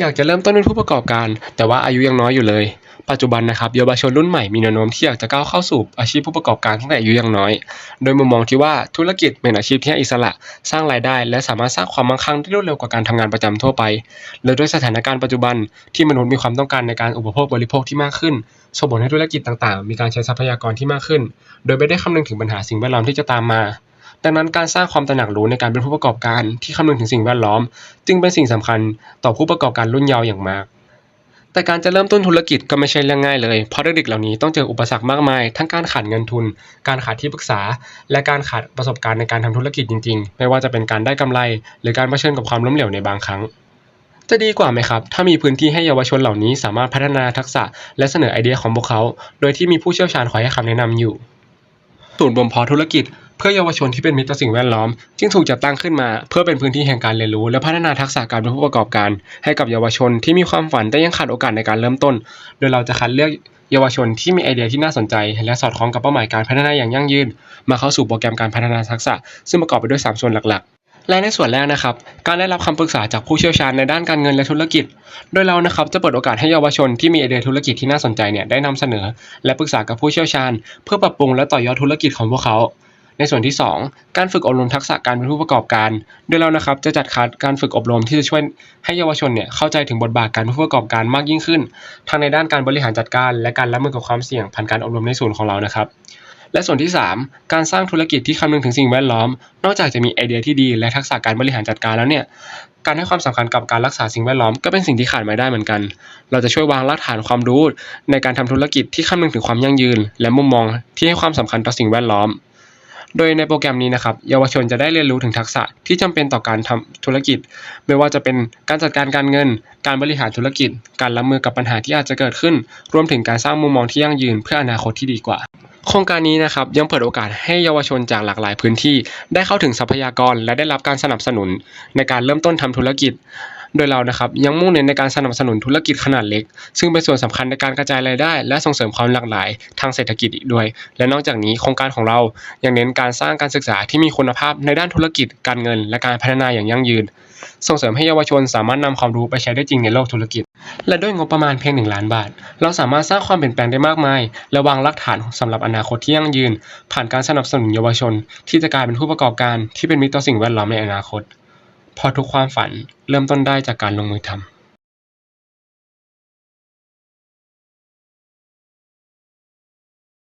อยากจะเริ่มต้นเป็นผู้ประกอบการ แต่ว่าอายุยังน้อยอยู่เลย ปัจจุบันนะครับเยาวชนรุ่นใหม่มีแนวโน้มที่อยากจะก้าวเข้าสู่อาชีพผู้ประกอบการตั้งแต่อายุยังน้อย โดยมุมมองที่ว่าธุรกิจเป็นอาชีพที่อิสระ สร้างรายได้ และสามารถสร้างความมั่งคั่งได้รวดเร็วกว่าการทำงานประจำทั่วไป และด้วยสถานการณ์ปัจจุบันที่มนุษย์มีความต้องการในการอุปโภคบริโภคที่มากขึ้นส่งผลให้ธุรกิจต่างๆ มีการใช้ทรัพยากรที่มากขึ้น โดยไม่ได้คำนึงถึงปัญหาสิ่งแวดล้อมที่จะตามมา ดังนั้นการสร้างความตระหนักรู้ในการเป็นผู้ประกอบการที่คำนึงถึงสิ่งแวดล้อม จึงเป็นสิ่งสำคัญต่อผู้ประกอบการรุ่นเยาว์อย่างมาก แต่การจะเริ่มต้นธุรกิจก็ไม่ใช่เรื่องง่ายเลย เพราะเด็กๆเหล่านี้ต้องเจออุปสรรคมากมาย ทั้งการขาดเงินทุน การขาดที่ปรึกษา และการขาดประสบการณ์ในการทำธุรกิจจริงๆ ไม่ว่าจะเป็นการได้กำไร หรือการเผชิญกับความล้มเหลวในบางครั้งจะดีกว่าไหมครับ ถ้ามีพื้นที่ให้เยาวชนเหล่านี้สามารถพัฒนาทักษะและเสนอไอเดียของพวกเขา โดยที่มีผู้เชี่ยวชาญคอยให้คำแนะนำอยู่ ศูนย์บ่มเพาะธุรกิจ เพื่อเยาวชนที่เป็นมิตรต่อสิ่งแวดล้อม จึงถูกจัดตั้งขึ้นมา เพื่อเป็นพื้นที่แห่งการเรียนรู้ และพัฒนาทักษะการเป็นผู้ประกอบการ ให้กับเยาวชนที่มีความฝันแต่ยังขาดโอกาสในการเริ่มต้น โดยเราจะคัดเลือกเยาวชนที่มีไอเดียที่น่าสนใจ และสอดคล้องกับเป้าหมายการพัฒนาอย่างยั่งยืน มาเข้าสู่โปรแกรมการพัฒนาทักษะ ซึ่งประกอบไปด้วย 3 ส่วนหลักๆและในส่วนแรกนะครับ การได้รับคำปรึกษาจากผู้เชี่ยวชาญในด้านการเงินและธุรกิจ โดยเรานะครับจะเปิดโอกาสให้เยาวชนที่มีไอเดียธุรกิจที่น่าสนใจเนี่ยได้นำเสนอ และปรึกษากับผู้เชี่ยวชาญ เพื่อปรับปรุงและต่อยอดธุรกิจของพวกเขา ในส่วนที่ 2 การฝึกอบรมทักษะการเป็นผู้ประกอบการ โดยเรานะครับจะจัดคัดการฝึกอบรมที่จะช่วยให้เยาวชนเนี่ยเข้าใจถึงบทบาทการเป็นผู้ประกอบการมากยิ่งขึ้น ทั้งในด้านการบริหารจัดการ และการรับมือกับความเสี่ยงผ่านการอบรมในศูนย์ของเรานะครับ และส่วนที่ 3 การสร้างธุรกิจที่คำนึงถึงสิ่งแวดล้อม นอกจากจะมีไอเดียที่ดีและทักษะการบริหารจัดการแล้วเนี่ยการให้ความสำคัญกับการรักษาสิ่งแวดล้อมก็เป็นสิ่งที่ขาดไม่ได้เหมือนกัน เราจะช่วยวางรากฐานความรู้ในการทำธุรกิจที่คำนึงถึงความยั่งยืน และมุมมองที่ให้ความสำคัญต่อสิ่งแวดล้อม โดยในโปรแกรมนี้นะครับเยาวชนจะได้เรียนรู้ถึงทักษะที่จำเป็นต่อการทำธุรกิจ ไม่ว่าจะเป็นการจัดการการเงิน การบริหารธุรกิจ การรับมือกับปัญหาที่อาจจะเกิดขึ้น รวมถึงการสร้างมุมมองที่ยั่งยืนเพื่ออนาคตที่ดีกว่า โครงการนี้นะครับยังเปิดโอกาสให้เยาวชนจากหลากหลายพื้นที่ ได้เข้าถึงทรัพยากรและได้รับการสนับสนุน ในการเริ่มต้นทำธุรกิจ โดยเรานะครับยังมุ่งเน้นในการสนับสนุนธุรกิจขนาดเล็ก ซึ่งเป็นส่วนสำคัญในการกระจายรายได้ และส่งเสริมความหลากหลาย ทางเศรษฐกิจอีกด้วย และนอกจากนี้โครงการของเรายังเน้นการสร้างการศึกษาที่มีคุณภาพในด้านธุรกิจการเงิน และการพัฒนาอย่างยั่งยืน ส่งเสริมให้เยาวชนสามารถนำความรู้ไปใช้ได้จริงในโลกธุรกิจ และด้วยงบประมาณเพียง1ล้านบาท เราสามารถสร้างความเปลี่ยนแปลงได้มากมาย และวางรากฐานสำหรับอนาคตที่ยั่งยืน ผ่านการสนับสนุนเยาวชน ที่จะกลายเป็นผู้ประกอบการที่เป็นมิตรต่อสิ่งแวดล้อมในอนาคต เพอทุกความฝันเริ่มต้นได้จากการลงมือทำ